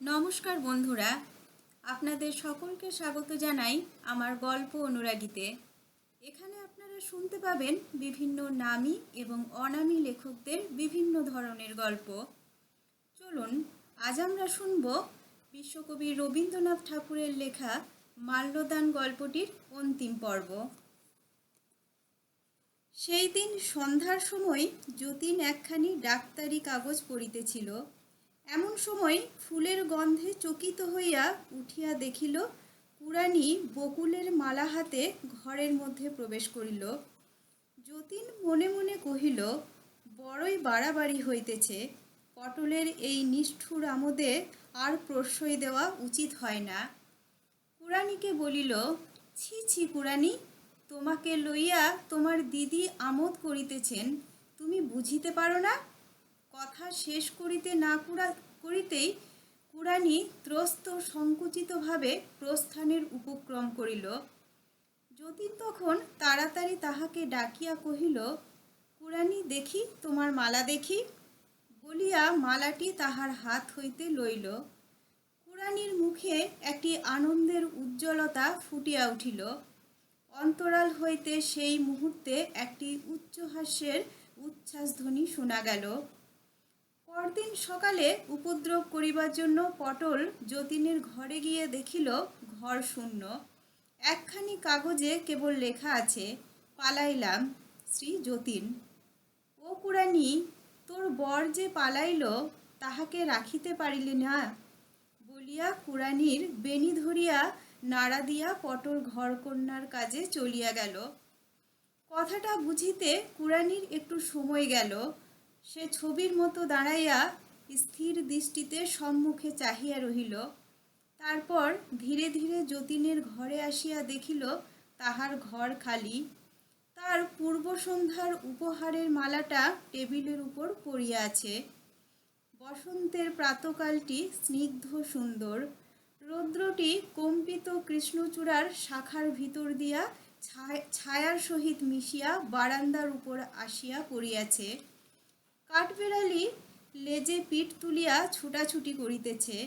নমস্কার বন্ধুরা, আপনাদের সকলকে স্বাগত জানাই আমার গল্প অনুরাগীতে। এখানে আপনারা শুনতে পাবেন বিভিন্ন নামী এবং অনামী লেখকদের বিভিন্ন ধরনের গল্প। চলুন, আজ আমরা শুনব বিশ্বকবি রবীন্দ্রনাথ ঠাকুরের লেখা মাল্যদান গল্পটির অন্তিম পর্ব। সেই দিন সন্ধ্যার সময় যতীন একখানি ডাক্তারি কাগজ পড়িতেছিল। এমন সময় ফুলের গন্ধে চকিত হইয়া উঠিয়া দেখিল কুড়ানি বকুলের মালা হাতে ঘরের মধ্যে প্রবেশ করিল। যতীন মনে মনে কহিল, বড়ই বাড়াবাড়ি হইতেছে। পটলের এই নিষ্ঠুর আমোদে আর প্রশ্রয় দেওয়া উচিত হয় না। কুড়ানিকে বলিল, ছি ছি কুড়ানি তোমাকে লইয়া তোমার দিদি আমোদ করিতেছেন। তুমি বুঝিতে পারো না কথা শেষ করিতে না কুড়া, করিতেই কুড়ানি ত্রস্ত সংকুচিতভাবে প্রস্থানের উপক্রম করিল। যতীন তখন তাড়াতাড়ি তাহাকে ডাকিয়া কহিল, কুড়ানি দেখি, তোমার মালা দেখি? বলিয়া মালাটি তাহার হাত হইতে লইল। কুড়ানির মুখে একটি আনন্দের উজ্জ্বলতা ফুটিয়া উঠিল। অন্তরাল হইতে সেই মুহূর্তে একটি উচ্চহাস্যের উচ্ছ্বাসধ্বনি শোনা গেল। পরদিন সকালে উপদ্রব করিবার জন্য পটল যতীনের ঘরে গিয়ে দেখিল, ঘর শূন্য। একখানি কাগজে কেবল লেখা আছে, পালাইলাম শ্রী যতীন। ও কুড়ানি, তোর বর যে পালাইল, তাহাকে রাখিতে পারিলে না? বলিয়া কুড়ানির বেনি ধরিয়া নাড়া দিয়া পটল ঘরকন্যার কাজে চলিয়া গেল। কথাটা বুঝিতে কুড়ানির একটু সময় গেল। সে ছবির মতো দাঁড়াইয়া স্থির দৃষ্টিতে সম্মুখে চাহিয়া রহিল। তারপর ধীরে ধীরে যতীনের ঘরে আসিয়া দেখিল তাহার ঘর খালি। তার পূর্ব সন্ধ্যার উপহারের মালাটা টেবিলের উপর পড়িয়া আছে। বসন্তের প্রাতকালটি স্নিগ্ধ সুন্দর। রৌদ্রটি কম্পিত কৃষ্ণচূড়ার শাখার ভিতর দিয়া ছায়- ছায়ার সহিত মিশিয়া বারান্দার উপর আসিয়া পড়িয়াছে। কাঠবেড়ালি লেজে পিঠ তুলিয়া ছুটাছুটি করিতেছে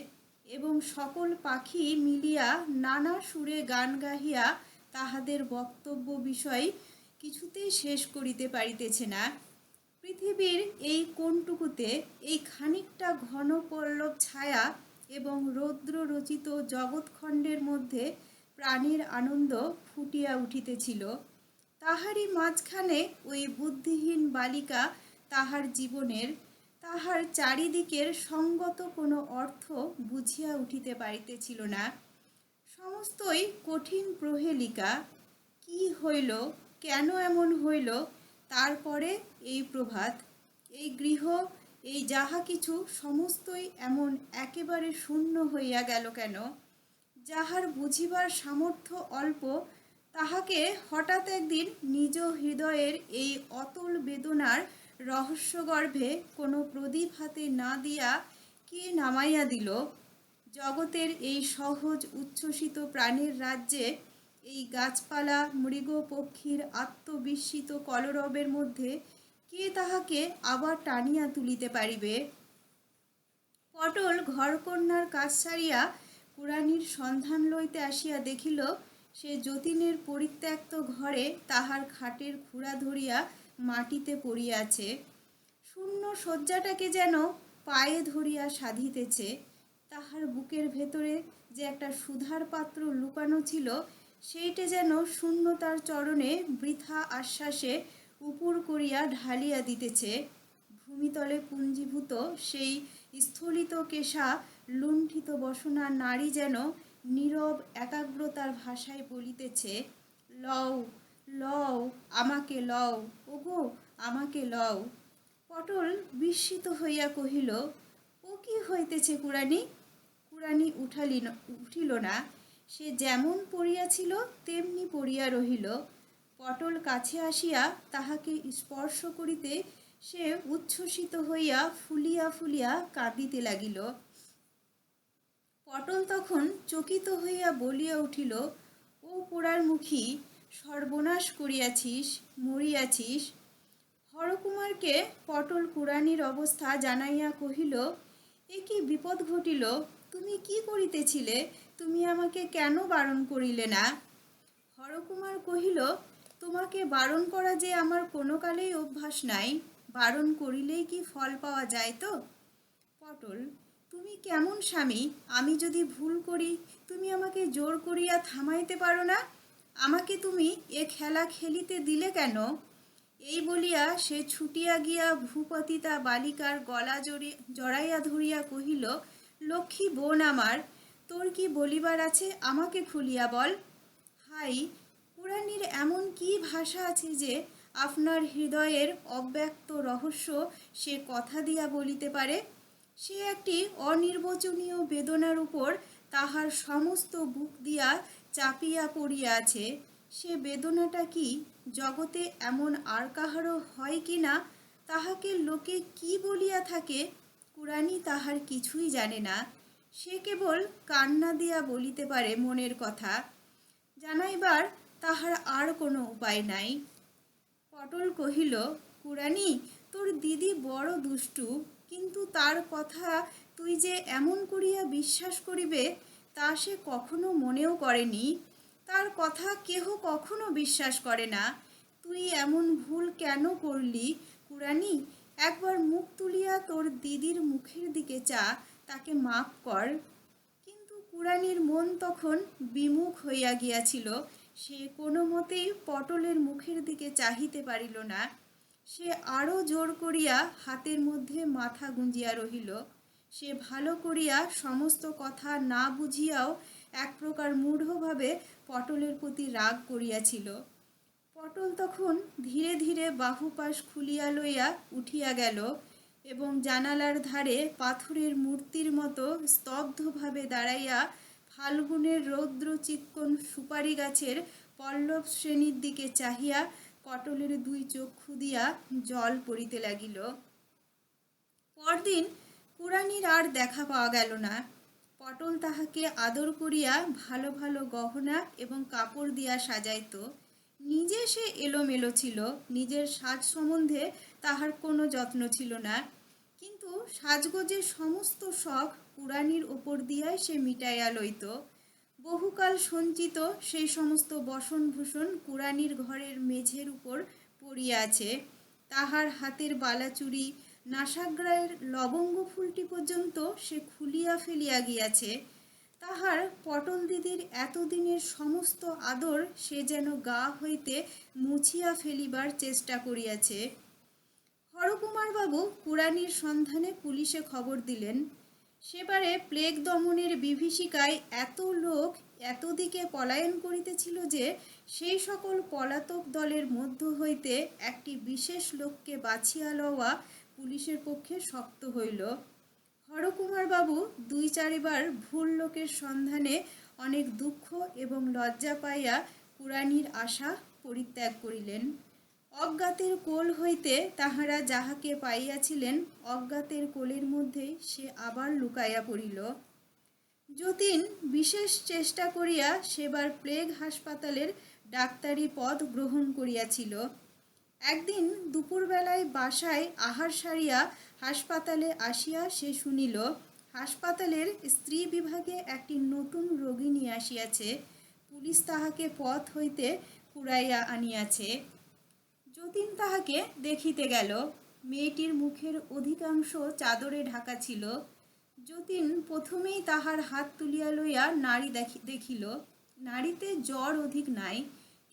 এবং সকল পাখি মিলিয়া নানা সুরে গান গাহিয়া তাহাদের বক্তব্য বিষয় কিছুতেই শেষ করিতে পারিতেছে না। পৃথিবীর এই কোনটুকুতে এই খানিকটা ঘন পল্লব ছায়া এবং রৌদ্র রচিত জগৎখণ্ডের মধ্যে প্রাণীর আনন্দ ফুটিয়া উঠিতেছিল। তাহারই মাঝখানে ওই বুদ্ধিহীন বালিকা তাহার জীবনের, তাহার চারিদিকের সঙ্গত কোনো অর্থ বুঝিয়া উঠিতে পারিতেছিল না। সমস্তই কঠিন প্রহেলিকা, কি হইল, কেন এমন হইল, তারপরে এই প্রভাত, এই গৃহ, এই যাহা কিছু, সমস্তই এমন একেবারে শূন্য হইয়া গেল কেন? যাহার বুঝিবার সামর্থ্য অল্প, তাহাকে হঠাৎ একদিন নিজ হৃদয়ের এই অতল বেদনার রহস্যগর্ভে কোনো প্রদীপ হাতে না দিয়া কে নামাইয়া দিল? জগতের এই সহজ উচ্ছ্বসিত প্রাণের রাজ্যে এই গাছপালা মৃগ পক্ষীর আত্মবিস্মিত কলরবের মধ্যে কে তাহাকে আবার টানিয়া তুলিতে পারিবে? পটল ঘরকন্যার কাজ সারিয়া কুড়ানির সন্ধান লইতে আসিয়া দেখিল, সে যতীনের পরিত্যক্ত ঘরে তাহার খাটের খুঁড়া ধরিয়া মাটিতে পড়িয়াছে শূন্য শয্যাটাকে যেন পায়ে ধরিয়া সাধিতেছে। তাহার বুকের ভেতরে যে একটা সুধার পাত্র লুকানো ছিল, সেইটে যেন শূন্যতার চরণে বৃথা আশ্বাসে উপুর করিয়া ঢালিয়া দিতেছে। ভূমিতলে পুঞ্জীভূত সেই স্থলিত কেশা, লুণ্ঠিত বসনা নারী যেন নীরব একাগ্রতার ভাষায় বলিতেছে, লও লও, আমাকে লও। ওগো, আমাকে লও। পটল বিস্মিত হইয়া কহিল, ও কি হইতেছে কুড়ানি? কুড়ানি উঠালি উঠিল না। সে যেমন পড়িয়াছিল, তেমনি পড়িয়া রহিল। পটল কাছে আসিয়া তাহাকে স্পর্শ করিতে সে উচ্ছ্বসিত হইয়া ফুলিয়া ফুলিয়া কাঁদিতে লাগিল। পটল তখন চকিত হইয়া বলিয়া উঠিল, ও পোড়ার মুখী সর্বনাশ করিয়াছিস, মরিয়াছিস। হরকুমারকে পটল কুড়ানির অবস্থা জানাইয়া কহিল, এ কি বিপদ ঘটিল? তুমি কি করিতেছিলে? তুমি আমাকে কেন বারণ করিলে না? হরকুমার কহিল, তোমাকে বারণ করা যে আমার কোনো কালেই অভ্যাস নাই। বারণ করিলেই কি ফল পাওয়া যায় তো? পটল, তুমি কেমন স্বামী? আমি যদি ভুল করি, তুমি আমাকে জোর করিয়া থামাইতে পারো না? আমাকে তুমি এ খেলা খেলিতে দিলে কেন? এই বলিয়া সে ছুটিয়া গিয়া ভূপতিতা বালিকার গলা জড়ি, জড়াইয়া ধরিয়া কহিল, লক্ষ্মী বোন আমার, তোর কি বলিবার আছে আমাকে খুলিয়া বল? হাই, পুরাণীর এমন কি ভাষা আছে যে আপনার হৃদয়ের অব্যক্ত রহস্য সে কথা দিয়া বলিতে পারে? সে একটি অনির্বচনীয় বেদনার উপর তাহার সমস্ত বুক দিয়া চাপিয়া পড়িয়া আছে সে বেদনাটা কি জগতে এমন আর কাহারও হয় কি না? তাহাকে লোকে কি বলিয়া থাকে? কুরানি তাহার কিছুই জানে না। সে কেবল কান্না দিয়া বলিতে পারে মনের কথা। জানাইবার তাহার আর কোনো উপায় নাই। পটল কহিল, কুরানি, তোর দিদি বড় দুষ্টু, কিন্তু তার কথা তুই যে এমন করিয়া বিশ্বাস করিবে তা সে কখনো মনেও করেনি। তার কথা কেহ কখনো বিশ্বাস করে না। তুই এমন ভুল কেন করলি কুরানি একবার মুখ তুলিয়া তোর দিদির মুখের দিকে চা তাকে মাফ কর। কিন্তু কুরানির মন তখন বিমুখ হইয়া গিয়াছিল। সে কোনো মতেই পটলের মুখের দিকে চাহিতে পারিল না। সে আরও জোর করিয়া হাতের মধ্যে মাথা গুঞ্জিয়া রহিল। সে ভালো করিয়া সমস্ত কথা না বুঝিয়াও এক প্রকার মূঢ়ভাবে পটলের প্রতি রাগ করিয়াছিল। পটল তখন ধীরে ধীরে বাহুপাশ খুলিয়া লইয়া উঠিয়া গেল এবং জানালার ধারে পাথরের মূর্তির মতো স্তব্ধভাবে দাঁড়াইয়া ফাল্গুনের রৌদ্র চিক্কণ সুপারি গাছের পল্লব শ্রেণির দিকে চাহিয়া পটলের দুই চক্ষু দিয়া জল পড়িতে লাগিল। পরদিন কুরানির আর দেখা পাওয়া গেল না। পটল তাহাকে আদর করিয়া ভালো ভালো গহনা এবং কাপড় দিয়া সাজাইত। নিজে সে এলোমেলো ছিল, নিজের সাজ সম্বন্ধে তাহার কোনো যত্ন ছিল না। কিন্তু সাজগোজের সমস্ত শখ কুরানির ওপর দিয়াই সে মিটাইয়া লইত। বহুকাল সঞ্চিত সেই সমস্ত বসনভূষণ কুরানির ঘরের মেঝের উপর পড়িয়া আছে। তাহার হাতের বালাচুরি নাসাগ্রায়ের লবঙ্গ ফুলটি পর্যন্ত সে খুলিয়া ফেলিয়া গিয়াছে, তাহার পটল দিদির এতদিনের সমস্ত আদর সে যেন গা হইতে মুছিয়া ফেলিবার চেষ্টা করিয়াছে। হরকুমার বাবু কুরানির সন্ধানে পুলিশে খবর দিলেন, সেবারে প্লেগ দমনের বিভীষিকায় এত লোক এতদিকে পলায়ন করিতেছিল যে, সেই সকল পলাতক দলের মধ্য হইতে একটি বিশেষ লোককে বাছিয়া লওয়া পুলিশের পক্ষে শক্ত হইল। হরকুমার বাবু দুই চারিবার ভুল লোকের সন্ধানে অনেক দুঃখ এবং লজ্জা পাইয়া কুরানির আশা পরিত্যাগ করিলেন। অজ্ঞাতের কোল হইতে তাহারা যাহাকে পাইয়াছিলেন, অজ্ঞাতের কোলের মধ্যেই সে আবার লুকাইয়া পড়িল। যতীন বিশেষ চেষ্টা করিয়া সেবার প্লেগ হাসপাতালের ডাক্তারি পদ গ্রহণ করিয়াছিল। একদিন দুপুরবেলায় বাসায় আহার সারিয়া হাসপাতালে আসিয়া সে শুনিল, হাসপাতালের স্ত্রী বিভাগে একটি নতুন রোগী নিয়ে আসিয়াছে। পুলিশ তাহাকে পথ হইতে কুড়াইয়া আনিয়াছে। যতীন তাহাকে দেখিতে গেল। মেয়েটির মুখের অধিকাংশ চাদরে ঢাকা ছিল। যতীন প্রথমেই তাহার হাত তুলিয়া লইয়া নারী দেখি, দেখিল নারীতে জ্বর অধিক নাই,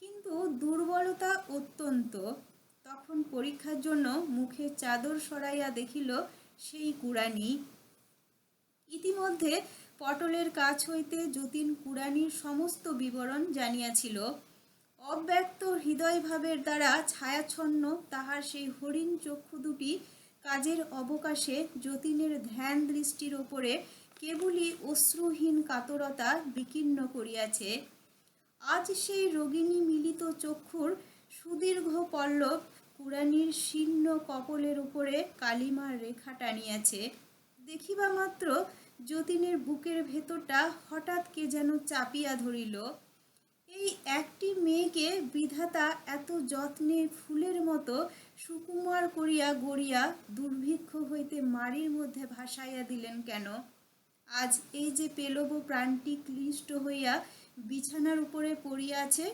কিন্তু দুর্বলতা অত্যন্ত। তখন পরীক্ষার জন্য মুখে চাদর সরাইয়া দেখিল, সেই কুড়ানি। ইতিমধ্যে পটলের কাছ হইতে যতীন কুড়ানির সমস্ত বিবরণ জানিয়াছিল। অব্যক্ত হৃদয়ভাবের দ্বারা ছায়াচ্ছন্ন তাহার সেই হরিণ চক্ষু দুটি কাজের অবকাশে যতীনের ধ্যান দৃষ্টির ওপরে কেবলই অশ্রুহীন কাতরতা বিকীর্ণ করিয়াছে। আজ সেই রোগিণী মিলিত চক্ষুর সুদীর্ঘ পল্লব কুরানির শীর্ণ কপলের উপরে কালিমার রেখা টানিয়াছে। দেখিবা মাত্র যতীনের বুকের ভেতরটা হঠাৎ কে যেন চাপিয়া ধরিল। এই একটি মেয়েকে বিধাতা এত যত্নে ফুলের মতো সুকুমার করিয়া গড়িয়া দুর্ভিক্ষ হইতে মারির মধ্যে ভাসাইয়া দিলেন কেন? আজ এই যে পেলব প্রাণটি ক্লিষ্ট হইয়া বিছানার উপরে পড়িয়া আছে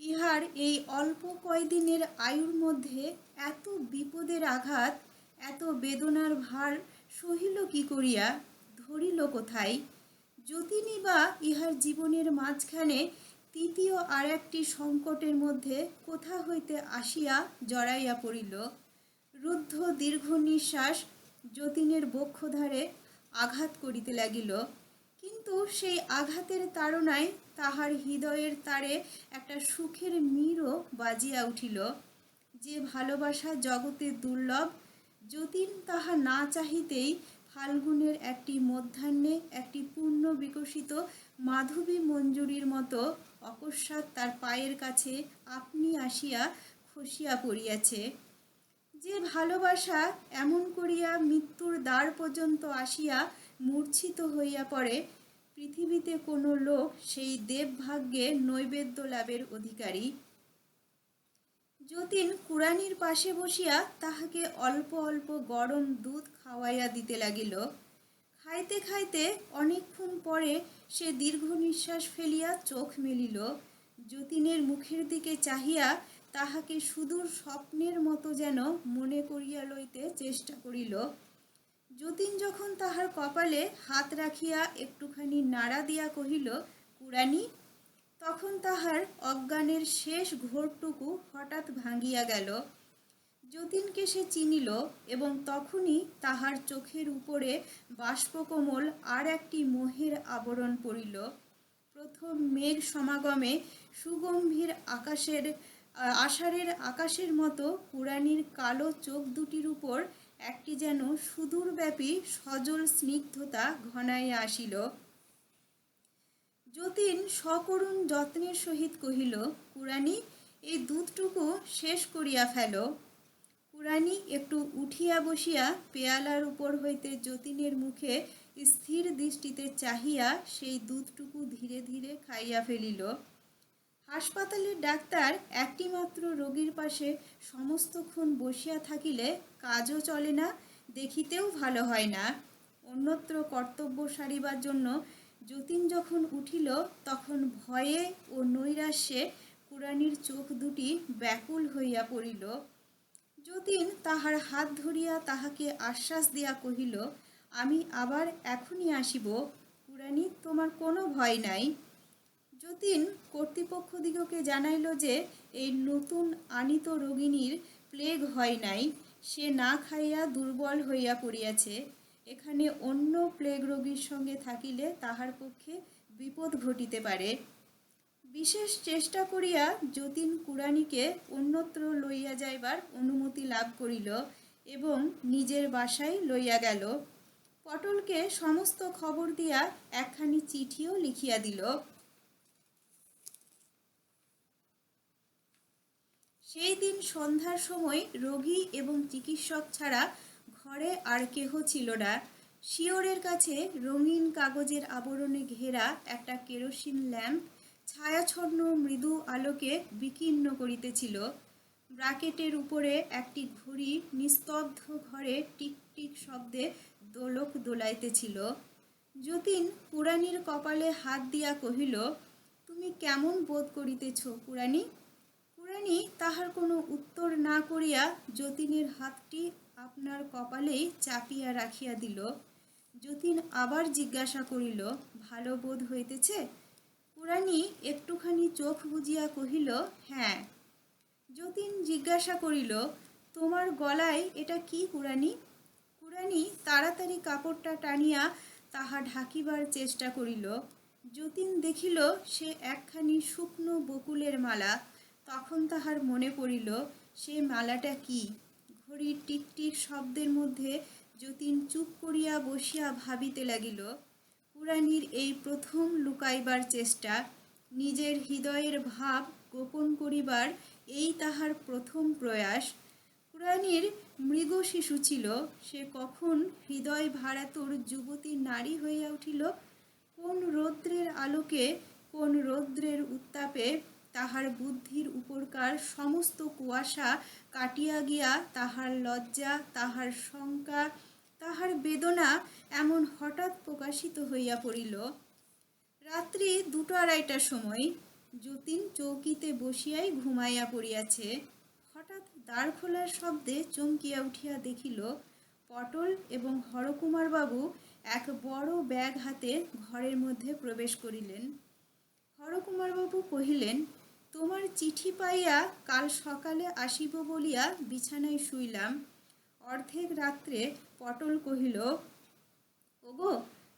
ইহার এই অল্প কয়দিনের আয়ুর মধ্যে এত বিপদের আঘাত, এত বেদনার ভার সহিল কি করিয়া, ধরিল কোথায়? যতিনি বা ইহার জীবনের মাঝখানে তৃতীয় আর একটি সংকটের মধ্যে কোথা হইতে আসিয়া জড়াইয়া পড়িল? রুদ্ধ দীর্ঘ নিঃশ্বাস যতীনের বক্ষধারে আঘাত করিতে লাগিল। কিন্তু সেই আঘাতের তাড়নায় তাহার হৃদয়ের তারে একটা সুখের মিরও বাজিয়া উঠিল। যে ভালোবাসা জগতে দুর্লভ, যতীন তাহা না চাহিতেই ফাল্গুনের একটি মধ্যাহ্নে একটি পূর্ণ বিকশিত মাধবী মঞ্জুরির মতো অকস্মাৎ তার পায়ের কাছে আপনি আসিয়া খসিয়া পড়িয়াছে। যে ভালোবাসা এমন করিয়া মৃত্যুর দ্বার পর্যন্ত আসিয়া মূর্ছিত হইয়া পড়ে পৃথিবীতে কোনো লোক সেই দেবভাগ্যে নৈবেদ্য লাভের অধিকারী। যতীন কুড়ানির পাশে বসিয়া তাহাকে অল্প অল্প গরম দুধ খাওয়াইয়া দিতে লাগিল। খাইতে খাইতে অনেকক্ষণ পরে সে দীর্ঘ নিঃশ্বাস ফেলিয়া চোখ মেলিল। যতীনের মুখের দিকে চাহিয়া তাহাকে সুদূর স্বপ্নের মতো যেন মনে করিয়া লইতে চেষ্টা করিল। যতীন যখন তাহার কপালে হাত রাখিয়া একটুখানি নাড়া দিয়া কহিল, কুড়ানি, তখন তাহার অজ্ঞানের শেষ ঘোরটুকু হঠাৎ ভাঙিয়া গেল। যতীনকে সে চিনিল এবং তখনই তাহার চোখের উপরে বাষ্পকোমল আর একটি মোহের আবরণ পড়িল। প্রথম মেঘ সমাগমে সুগম্ভীর আকাশের আষাঢ়ের আকাশের মতো পুরাণীর কালো চোখ দুটির উপর একটি যেন সুদূরব্যাপী সজল স্নিগ্ধতা ঘনাইয়া আসিল। যতীন সকরুণ যত্নের সহিত কহিল কুরানি এই দুধটুকু শেষ করিয়া ফেল। কুরানি একটু উঠিয়া বসিয়া পেয়ালার উপর হইতে যতীনের মুখে স্থির দৃষ্টিতে চাহিয়া সেই দুধটুকু ধীরে ধীরে খাইয়া ফেলিল। হাসপাতালের ডাক্তার একটিমাত্র রোগীর পাশে সমস্তক্ষণ বসিয়া থাকিলে কাজও চলে না, দেখিতেও ভালো হয় না। অন্যত্র কর্তব্য সারিবার জন্য যতীন যখন উঠিল, তখন ভয়ে ও নৈরাশ্যে কুরানির চোখ দুটি ব্যাকুল হইয়া পড়িল। যতীন তাহার হাত ধরিয়া তাহাকে আশ্বাস দিয়া কহিল, আমি আবার এখনই আসিব। কুরানি তোমার কোনো ভয় নাই। যতীন কর্তৃপক্ষদিগকে জানাইল যে, এই নতুন আনিত রোগিণীর প্লেগ হয় নাই, সে না খাইয়া দুর্বল হইয়া পড়িয়াছে। এখানে অন্য প্লেগ রোগীর সঙ্গে থাকিলে তাহার পক্ষে বিপদ ঘটিতে পারে। বিশেষ চেষ্টা করিয়া যতীন কুরানিকে অন্যত্র লইয়া যাইবার অনুমতি লাভ করিল এবং নিজের বাসায় লইয়া গেল। পটলকে সমস্ত খবর দিয়া একখানি চিঠিও লিখিয়া দিল। সেই দিন সন্ধ্যার সময় রোগী এবং চিকিৎসক ছাড়া ঘরে আর কেহ ছিল না। শিওরের কাছে রঙিন কাগজের আবরণে ঘেরা একটা কেরোসিন ল্যাম্প ছায়াছন্ন মৃদু আলোকে বিকীর্ণ করিতেছিল। ব্রাকেটের উপরে একটি ঘড়ি নিস্তব্ধ ঘরে টিক টিক শব্দে দোলক দোলাইতেছিল। যতীন পুরাণীর কপালে হাত দিয়া কহিল, তুমি কেমন বোধ করিতেছ পুরাণী? পুরাণী তাহার কোনো উত্তর না করিয়া যতীনের হাতটি আপনার কপালেই চাপিয়া রাখিয়া দিল। যতীন আবার জিজ্ঞাসা করিল, ভালো বোধ হইতেছে? পুরাণী একটুখানি চোখ বুজিয়া কহিল হ্যাঁ। যতীন জিজ্ঞাসা করিল, তোমার গলায় এটা কি কুরানি কুরানি তাড়াতাড়ি কাপড়টা টানিয়া তাহা ঢাকিবার চেষ্টা করিল। যতীন দেখিল, সে একখানি শুকনো বকুলের মালা। তখন তাহার মনে পড়িল, সে মালাটা কি? ঘড়ির টিকটিক শব্দের মধ্যে যতীন চুপ করিয়া বসিয়া ভাবিতে লাগিল, পুরাণীর এই প্রথম লুকাইবার চেষ্টা, নিজের হৃদয়ের ভাব গোপন করিবার এই তাহার প্রথম প্রয়াস। পুরাণীর মৃগ শিশু ছিল, সে কখন হৃদয় ভাড়াতুর যুবতী নারী হইয়া উঠিল, কোন রৌদ্রের আলোকে, কোন রৌদ্রের উত্তাপে তাহার বুদ্ধির উপরকার সমস্ত কুয়াশা কাটিয়া গিয়া তাহার লজ্জা, তাহার শঙ্কা, তাহার বেদনা এমন হঠাৎ প্রকাশিত হইয়া পড়িল। রাত্রি দুটো আড়াইটার সময় যতীন চৌকিতে বসিয়াই ঘুমাইয়া পড়িয়াছে। হঠাৎ দ্বার খোলার শব্দে চমকিয়া উঠিয়া দেখিল, পটল এবং হরকুমারবাবু এক বড় ব্যাগ হাতে ঘরের মধ্যে প্রবেশ করিলেন। হরকুমারবাবু কহিলেন, তোমার চিঠি পাইয়া কাল সকালে আসিব বলিয়া বিছানায় শুইলাম। অর্ধেক রাত্রে পটল কহিল, ওগো,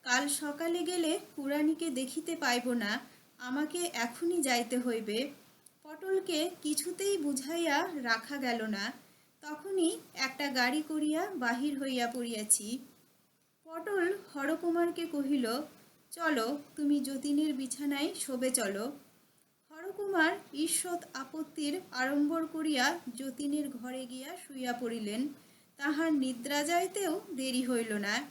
কাল সকালে গেলে কুরানিকে দেখিতে পাইব না, আমাকে এখনই যাইতে হইবে। পটলকে কিছুতেই বুঝাইয়া রাখা গেল না। তখনই একটা গাড়ি করিয়া বাহির হইয়া পড়িয়াছি। পটল হরকুমারকে কহিল চলো, তুমি যতীনের বিছানায় শোবে চলো। হরকুমার ঈষৎ আপত্তির আড়ম্বর করিয়া যতীনের ঘরে গিয়া শুইয়া পড়িলেন। তাহার নিদ্রা যাইতেও দেরি হইল না।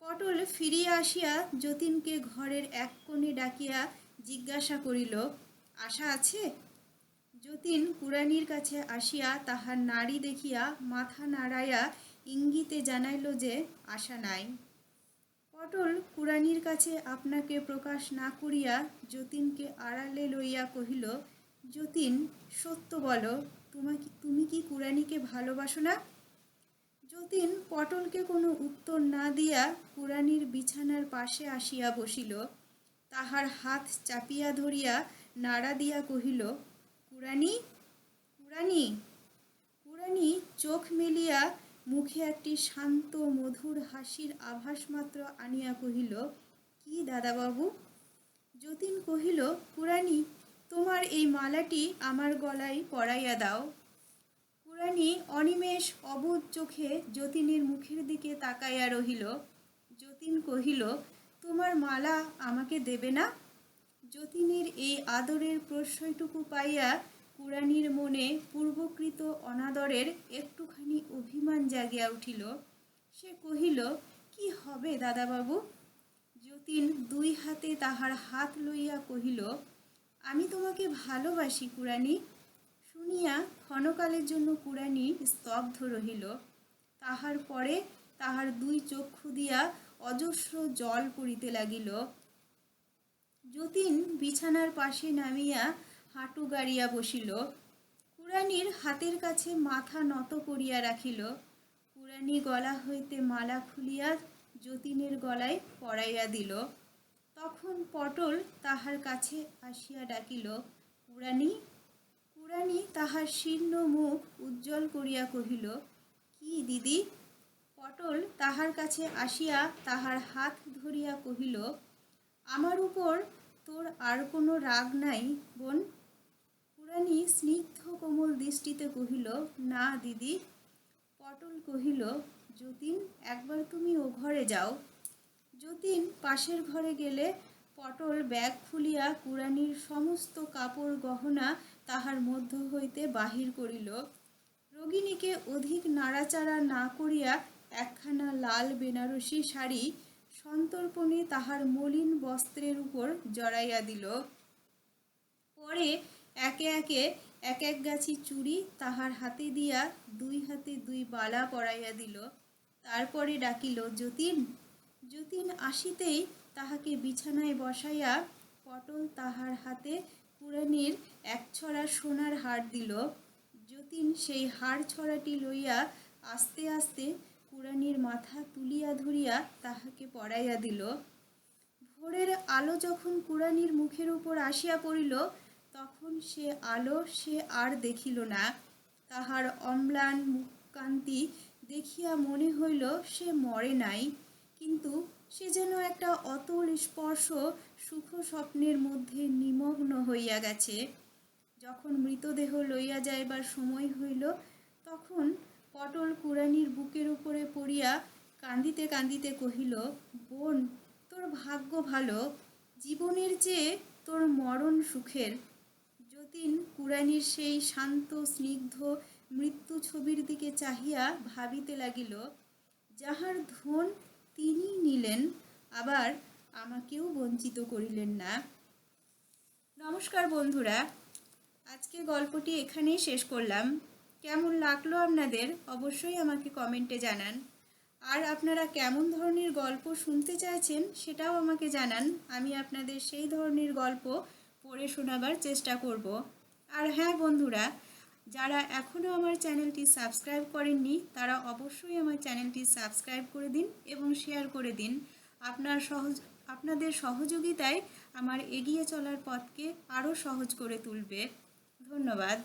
পটল ফিরিয়া আসিয়া যতীনকে ঘরের এক কোণে ডাকিয়া জিজ্ঞাসা করিল, আশা আছে? যতীন কুরানির কাছে আসিয়া তাহার নাড়ি দেখিয়া মাথা নাড়াইয়া ইঙ্গিতে জানাইল যে, আশা নাই। পটল কুরানির কাছে আপনাকে প্রকাশ না করিয়া যতীনকে আড়ালে লইয়া কহিল, যতীন, সত্য বলো, তোমাকে, তুমি কি কুরানিকে ভালোবাসো না? যতীন পটলকে কোনো উত্তর না দিয়া কুরানির বিছানার পাশে আসিয়া বসিল। তাহার হাত চাপিয়া ধরিয়া নাড়া দিয়া কহিল কুরানি কুরানি কুরানি চোখ মেলিয়া মুখে একটি শান্ত, মধুর হাসির আভাস মাত্র আনিয়া কহিল, কি দাদাবাবু? যতীন কহিল কুরানি তোমার এই মালাটি আমার গলায় পরাইয়া দাও। কুরানি অনিমেষ অবুধ চোখে যতীনের মুখের দিকে তাকাইয়া রহিল। যতীন কহিল, তোমার মালা আমাকে দেবে না? যতীনের এই আদরের প্রশ্রয়টুকু পাইয়া কুরানির মনে পূর্বকৃত অনাদরের একটুখানি অভিমান জাগিয়া উঠিল। সে কহিল, কি হবে দাদাবাবু? যতীন দুই হাতে তাহার হাত লইয়া কহিল, আমি তোমাকে ভালোবাসি কুরানি। শুনিয়া ক্ষণকালের জন্য কুরানি স্তব্ধ রহিল। তাহার পরে তাহার দুই চক্ষু দিয়া অজস্র জল পড়িতে লাগিল। যতীন বিছানার পাশে নামিয়া হাঁটু গাড়িয়া বসিল। কুরানির হাতের কাছে মাথা নত করিয়া রাখিল। কুরানি গলা হইতে মালা খুলিয়া যতীনের গলায় পরাইয়া দিল। তখন পটল তাহার কাছে আসিয়া ডাকিল, কুরানি কুরানি তাহার শীর্ণ মুখ উজ্জ্বল করিয়া কহিল, কি দিদি? পটল তাহার কাছে আসিয়া তাহার হাত ধরিয়া কহিল, আমার উপর তোর আর কোনো রাগ নাই বোন। কুরানি স্নিগ্ধ কোমল দৃষ্টিতে কহিল, না, দিদি। পটল কহিল, যতীন, একবার তুমি ও ঘরে যাও। যতীন পাশের ঘরে গেলে পটল ব্যাগ খুলিয়া কুরানির সমস্ত কাপড় গহনা তাহার মধ্য হইতে বাহির করিল। রোগিণীকে অধিক নাড়াচাড়া না করিয়া একখানা লাল বেনারসি শাড়ি সন্তর্পণে তাহার মলিন বস্ত্রের উপর জড়াইয়া দিল। পরে একে একে এক এক গাছি চুড়ি তাহার হাতে দিয়া দুই হাতে দুই বালা পরাইয়া দিল। তারপরে ডাকিল, যতীন যতীন আসিতেই তাহাকে বিছানায় বসাইয়া পটল তাহার হাতে কুরানির এক ছড়া সোনার হার দিল। যতীন সেই হার ছড়াটি লইয়া আস্তে আস্তে কুরানির মাথা তুলিয়া ধরিয়া তাহাকে পড়াইয়া দিল। ভোরের আলো যখন কুরানির মুখের উপর আসিয়া পড়িল তখন সে আলো সে আর দেখিল না। তাহার অম্লান মুখকান্তি দেখিয়া মনে হইল সে মরে নাই। কিন্তু সে যেন একটা অতল স্পর্শ সুখ স্বপ্নের মধ্যে নিমগ্ন হইয়া গেছে। যখন মৃতদেহ লইয়া যাইবার সময় হইল, তখন পটল কুরানির বুকের উপরে পড়িয়া কান্দিতে কান্দিতে কহিল, বোন, তোর ভাগ্য ভালো। জীবনের চেয়ে তোর মরণ সুখের। যতীন কুরানির সেই শান্ত, স্নিগ্ধ মৃত্যু ছবির দিকে চাহিয়া ভাবিতে লাগিল, যাহার ধন তিনি নিলেন, আবার আমাকেও বঞ্চিত করিলেন না। নমস্কার বন্ধুরা, আজকে গল্পটি এখানেই শেষ করলাম। কেমন লাগল আপনাদের, অবশ্যই আমাকে কমেন্টে জানান। আর আপনারা কেমন ধরনের গল্প শুনতে চাইছেন, সেটাও আমাকে জানান। আমি আপনাদের সেই ধরনের গল্প পড়ে শোনাবার চেষ্টা করব। আর হ্যাঁ বন্ধুরা, যারা এখনও আমার চ্যানেলটি সাবস্ক্রাইব করেননি, তারা অবশ্যই আমার চ্যানেলটি সাবস্ক্রাইব করে দিন এবং শেয়ার করে দিন। আপনার সহজ, আপনাদের সহযোগিতায় আমার এগিয়ে চলার পথকে আরও সহজ করে তুলবে। ধন্যবাদ।